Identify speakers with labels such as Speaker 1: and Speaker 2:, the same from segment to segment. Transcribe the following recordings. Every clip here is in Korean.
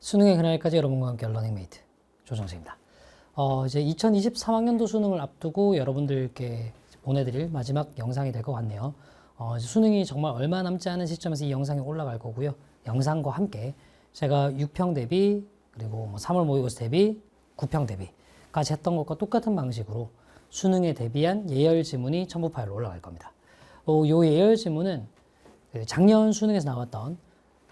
Speaker 1: 수능의 그날까지 여러분과 함께 러닝메이트 조정식입니다. 어, 이제 2023학년도 수능을 앞두고 여러분들께 보내드릴 마지막 영상이 될 것 같네요. 어, 수능이 정말 얼마 남지 않은 시점에서 이 영상이 올라갈 거고요. 영상과 함께 제가 6평 대비 그리고 뭐 3월 모의고사 대비 9평 대비까지 했던 것과 똑같은 방식으로 수능에 대비한 예열 지문이 첨부 파일로 올라갈 겁니다. 어, 요 예열 지문은 그 작년 수능에서 나왔던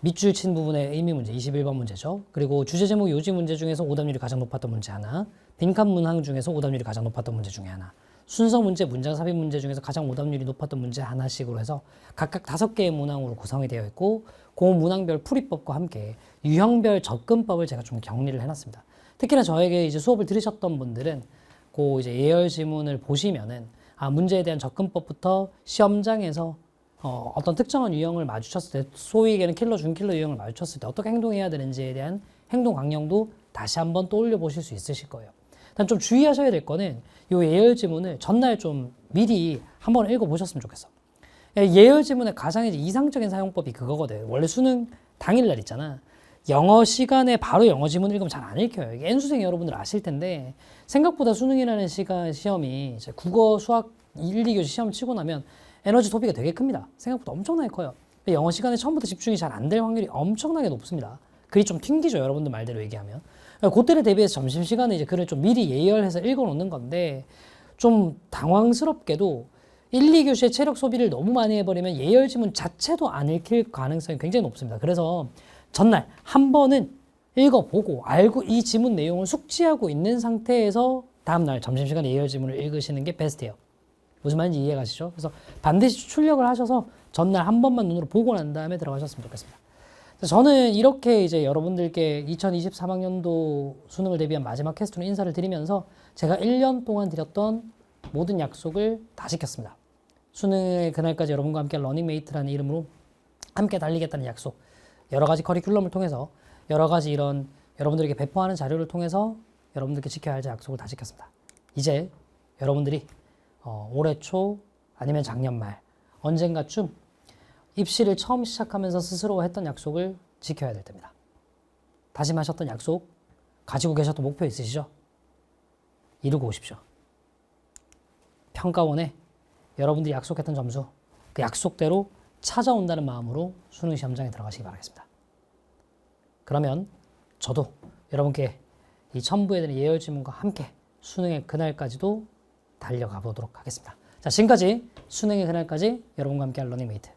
Speaker 1: 밑줄 친 부분의 의미 문제 21번 문제죠. 그리고 주제 제목 요지 문제 중에서 오답률이 가장 높았던 문제 하나, 빈칸 문항 중에서 오답률이 가장 높았던 문제 중에 하나, 순서 문제, 문장 삽입 문제 중에서 가장 오답률이 높았던 문제 하나씩으로 해서 각각 다섯 개의 문항으로 구성이 되어 있고 그 문항별 풀이법과 함께 유형별 접근법을 제가 좀 정리를 해놨습니다. 특히나 저에게 이제 수업을 들으셨던 분들은 그 이제 예열 지문을 보시면은 아 문제에 대한 접근법부터 시험장에서 어, 어떤 특정한 유형을 마주쳤을 때 소위 얘기하는 킬러 준킬러 유형을 마주쳤을 때 어떻게 행동해야 되는지에 대한 행동 강령도 다시 한번 떠올려 보실 수 있으실 거예요. 단좀 주의하셔야 될 거는 이 예열 지문을 전날 좀 미리 한번 읽어 보셨으면 좋겠어. 예열 지문의 가장 이상적인 사용법이 그거거든. 원래 수능 당일날 있잖아. 영어 시간에 바로 영어 지문 읽으면 잘 안 읽혀요. 이게 N수생 여러분들 아실 텐데 생각보다 수능이라는 시간 시험이 국어, 수학 1, 2교시 시험 치고 나면 에너지 소비가 되게 큽니다. 생각보다 엄청나게 커요. 영어 시간에 처음부터 집중이 잘 안 될 확률이 엄청나게 높습니다. 글이 좀 튕기죠, 여러분들 말대로 얘기하면. 그때를 대비해서 점심시간에 이제 글을 좀 미리 예열해서 읽어 놓는 건데, 좀 당황스럽게도 1, 2교시의 체력 소비를 너무 많이 해버리면 예열 지문 자체도 안 읽힐 가능성이 굉장히 높습니다. 그래서 전날 한 번은 읽어보고 알고 이 지문 내용을 숙지하고 있는 상태에서 다음날 점심시간에 예열 지문을 읽으시는 게 베스트예요. 무슨 말인지 이해 가시죠? 그래서 반드시 출력을 하셔서 전날 한 번만 눈으로 보고 난 다음에 들어가셨으면 좋겠습니다. 저는 이렇게 이제 여러분들께 2023학년도 수능을 대비한 마지막 캐스트로 인사를 드리면서 제가 1년 동안 드렸던 모든 약속을 다 지켰습니다. 수능의 그날까지 여러분과 함께 러닝메이트라는 이름으로 함께 달리겠다는 약속. 여러 가지 커리큘럼을 통해서 여러 가지 이런 여러분들에게 배포하는 자료를 통해서 여러분들께 지켜야 할 약속을 다 지켰습니다. 이제 여러분들이 어, 올해 초 아니면 작년 말 언젠가쯤 입시를 처음 시작하면서 스스로 했던 약속을 지켜야 될 때입니다. 다짐하셨던 약속 가지고 계셨던 목표 있으시죠? 이루고 오십시오. 평가원에 여러분들이 약속했던 점수 그 약속대로 찾아온다는 마음으로 수능 시험장에 들어가시기 바라겠습니다. 그러면 저도 여러분께 이 첨부해드린 예열 질문과 함께 수능의 그날까지도 달려가 보도록 하겠습니다. 자, 지금까지 수능의 그날까지 여러분과 함께한 러닝메이트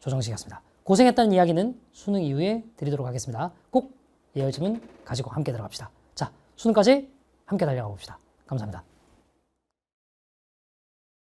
Speaker 1: 조정식이었습니다. 고생했다는 이야기는 수능 이후에 드리도록 하겠습니다. 꼭 예열 질문 가지고 함께 들어갑시다. 자, 수능까지 함께 달려가 봅시다. 감사합니다.